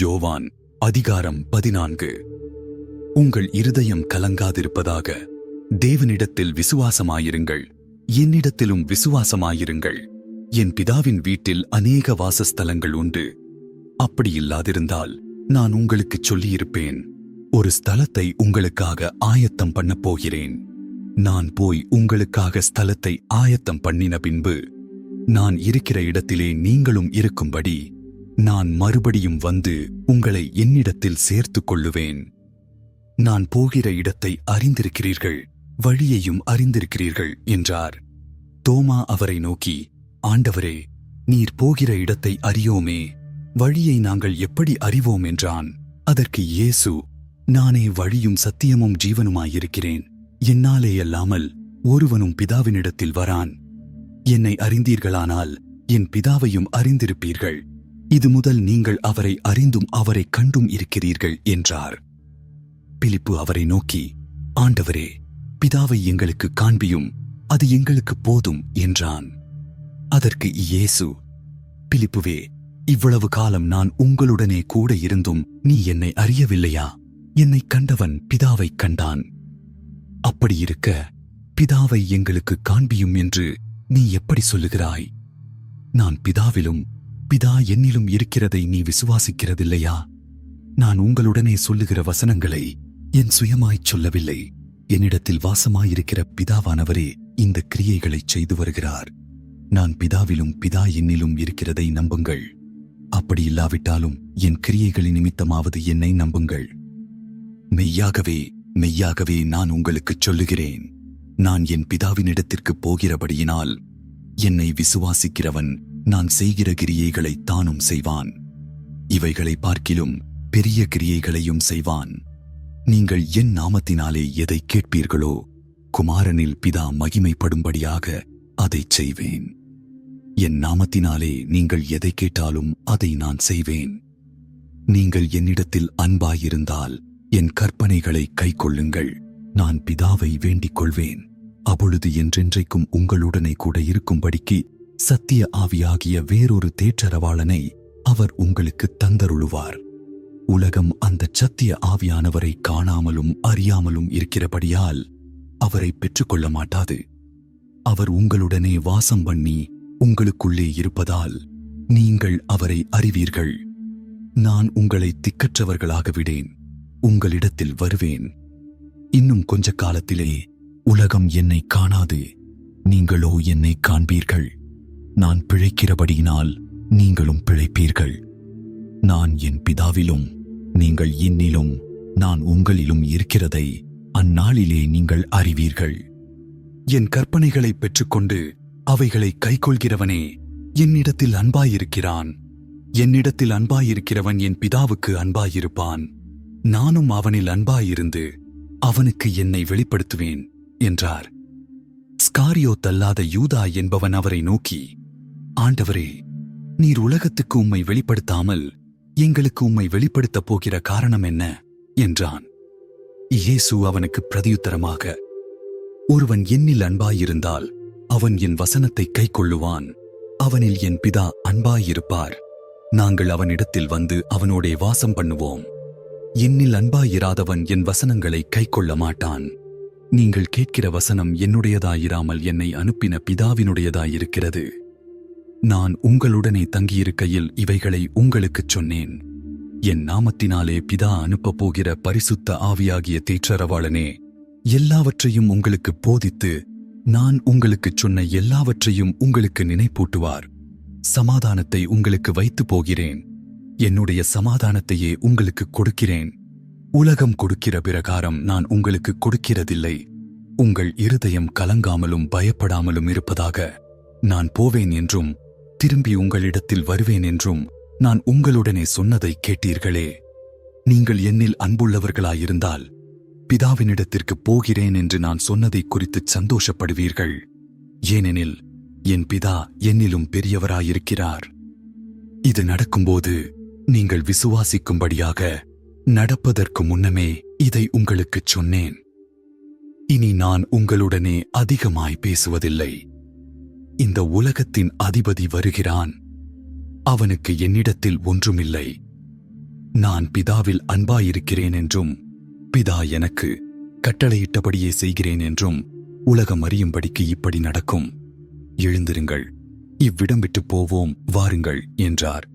யோவான் அதிகாரம் பதினான்கு. உங்கள் இருதயம் கலங்காதிருப்பதாக தேவனிடத்தில் விசுவாசமாயிருங்கள். என்னிடத்திலும் விசுவாசமாயிருங்கள். என் பிதாவின் வீட்டில் அநேக வாசஸ்தலங்கள் உண்டு. அப்படி இல்லாதிருந்தால் நான் உங்களுக்குச் சொல்லியிருப்பேன். ஒரு ஸ்தலத்தை உங்களுக்காக ஆயத்தம் பண்ணப் போகிறேன். நான் போய் உங்களுக்காக ஸ்தலத்தை ஆயத்தம் பண்ணின பின்பு நான் இருக்கிற இடத்திலே நீங்களும் இருக்கும்படி நான் மறுபடியும் வந்து உங்களை என்னிடத்தில் சேர்த்துக் கொள்ளுவேன். நான் போகிற இடத்தை அறிந்திருக்கிறீர்கள் வழியையும் அறிந்திருக்கிறீர்கள் என்றார். தோமா அவரை நோக்கி ஆண்டவரே நீர் போகிற இடத்தை அறியோமே வழியை நாங்கள் எப்படி அறிவோம்? என்றான். அதற்கு இயேசு நானே வழியும் சத்தியமும் ஜீவனுமாயிருக்கிறேன். என்னாலே அல்லாமல் ஒருவனும் பிதாவினிடத்தில் வரான். என்னை அறிந்தீர்களானால் என் பிதாவையும் அறிந்திருப்பீர்கள். இது முதல் நீங்கள் அவரை அறிந்தும் அவரை கண்டும் இருக்கிறீர்கள் என்றார். பிலிப்பு அவரை நோக்கி ஆண்டவரே பிதாவை எங்களுக்கு காண்பியும் அது எங்களுக்கு போதும் என்றான். அதற்கு இயேசு பிலிப்புவே இவ்வளவு காலம் நான் உங்களுடனே கூட இருந்தும் நீ என்னை அறியவில்லையா? என்னை கண்டவன் பிதாவைக் கண்டான். அப்படியிருக்க பிதாவை எங்களுக்கு காண்பியும் என்று நீ எப்படி சொல்லுகிறாய்? நான் பிதாவிலும் பிதா என்னிலும் இருக்கிறதை நீ விசுவாசிக்கிறதில்லையா? நான் உங்களுடனே சொல்லுகிற வசனங்களை என் சுயமாய்ச் சொல்லவில்லை. என்னிடத்தில் வாசமாயிருக்கிற பிதாவானவரே இந்த கிரியைகளைச் செய்து வருகிறார். நான் பிதாவிலும் பிதா என்னிலும் இருக்கிறதை நம்புங்கள். அப்படி இல்லாவிட்டாலும் என் கிரியைகளின் நிமித்தமாவது என்னை நம்புங்கள். மெய்யாகவே மெய்யாகவே நான் உங்களுக்குச் சொல்லுகிறேன். நான் என் பிதாவினிடத்திற்கு போகிறபடியினால் என்னை விசுவாசிக்கிறவன் நான் செய்கிற கிரியைகளை தானும் செய்வான். இவைகளை பார்க்கிலும் பெரிய கிரியைகளையும் செய்வான். நீங்கள் என் நாமத்தினாலே எதை கேட்பீர்களோ குமாரனில் பிதா மகிமைப்படும்படியாக அதைச் செய்வேன். என் நாமத்தினாலே நீங்கள் எதை கேட்டாலும் அதை நான் செய்வேன். நீங்கள் என்னிடத்தில் அன்பாயிருந்தால் என் கற்பனைகளை கைக்கொள்ளுங்கள். நான் பிதாவை வேண்டிக் கொள்வேன். அப்பொழுது என்றென்றைக்கும் உங்களுடனே கூட இருக்கும்படிக்கு சத்திய ஆவியாகிய வேறொரு தேற்றரவாளனை அவர் உங்களுக்கு தந்தருளுவார். உலகம் அந்த சத்திய ஆவியானவரை காணாமலும் அறியாமலும் இருக்கிறபடியால் அவரை பெற்றுக்கொள்ள மாட்டாது. அவர் உங்களுடனே வாசம் பண்ணி உங்களுக்குள்ளே இருப்பதால் நீங்கள் அவரை அறிவீர்கள். நான் உங்களை திக்கற்றவர்களாக விடேன். உங்களிடத்தில் வருவேன். இன்னும் கொஞ்ச காலத்திலே உலகம் என்னை காணாது. நீங்களோ என்னை காண்பீர்கள். நான் பிழைக்கிறபடியினால் நீங்களும் பிழைப்பீர்கள். நான் என் பிதாவிலும் நீங்கள் என்னிலும் நான் உங்களிலும் இருக்கிறதை அந்நாளிலே நீங்கள் அறிவீர்கள். என் கற்பனைகளை பெற்றுக்கொண்டு அவைகளை கைக்கொள்கிறவனே என்னிடத்தில் அன்பாயிருக்கிறான். என்னிடத்தில் அன்பாயிருக்கிறவன் என் பிதாவுக்கு அன்பாயிருப்பான். நானும் அவனில் அன்பாயிருந்து அவனுக்கு என்னை வெளிப்படுத்துவேன் என்றார். ஸ்காரியோ தல்லாத யூதா என்பவன் அவரை நோக்கி ஆண்டவரே நீர் உலகத்துக்கு உம்மை வெளிப்படுத்தாமல் எங்களுக்கு உம்மை வெளிப்படுத்தப் போகிற காரணம் என்ன? என்றான். இயேசு அவனுக்கு பிரதியுத்தரமாக ஒருவன் என்னில் அன்பாயிருந்தால் அவன் என் வசனத்தை கைக்கொள்ளுவான். அவனில் என் பிதா அன்பாயிருப்பார். நாங்கள் அவனிடத்தில் வந்து அவனோடே வாசம் பண்ணுவோம். என்னில் அன்பாயிராதவன் என் வசனங்களை கைக்கொள்ள மாட்டான். நீங்கள் கேட்கிற வசனம் என்னுடையதாயிராமல் என்னை அனுப்பின பிதாவினுடையதாயிருக்கிறது. நான் உங்களுடனே தங்கியிருக்கையில் இவைகளை உங்களுக்குச் சொன்னேன். என் நாமத்தினாலே பிதா அனுப்பப் போகிற பரிசுத்த ஆவியாகிய தேற்றரவாளனே எல்லாவற்றையும் உங்களுக்கு போதித்து நான் உங்களுக்குச் சொன்ன எல்லாவற்றையும் உங்களுக்கு நினைப்பூட்டுவார். சமாதானத்தை உங்களுக்கு வைத்து போகிறேன். என்னுடைய சமாதானத்தையே உங்களுக்கு கொடுக்கிறேன். உலகம் கொடுக்கிற பிரகாரம் நான் உங்களுக்கு கொடுக்கிறதில்லை. உங்கள் இருதயம் கலங்காமலும் பயப்படாமலும் இருப்பதாக நான் போவேன் என்றும் திரும்பி உங்களிடத்தில் வருவேன் என்றும் நான் உங்களுடனே சொன்னதை கேட்டீர்களே. நீங்கள் என்னில் அன்புள்ளவர்களாயிருந்தால் பிதாவினிடத்திற்கு போகிறேன் என்று நான் சொன்னதை குறித்து சந்தோஷப்படுவீர்கள். ஏனெனில் என் பிதா என்னிலும் பெரியவராயிருக்கிறார். இது நடக்கும்போது நீங்கள் விசுவாசிக்கும்படியாக நடப்பதற்கு முன்னமே இதை உங்களுக்குச் சொன்னேன். இனி நான் உங்களுடனே அதிகமாய் பேசுவதில்லை. இந்த உலகத்தின் அதிபதி வருகிறான். அவனுக்கு என்னிடத்தில் ஒன்றுமில்லை. நான் பிதாவில் அன்பாயிருக்கிறேன் என்றும் பிதா எனக்கு கட்டளையிட்டபடியே செய்கிறேன் என்றும் உலகம் அறியும்படிக்கு இப்படி நடக்கும். எழுந்திருங்கள். இவ்விடம் விட்டு போவோம் வாருங்கள் என்றார்.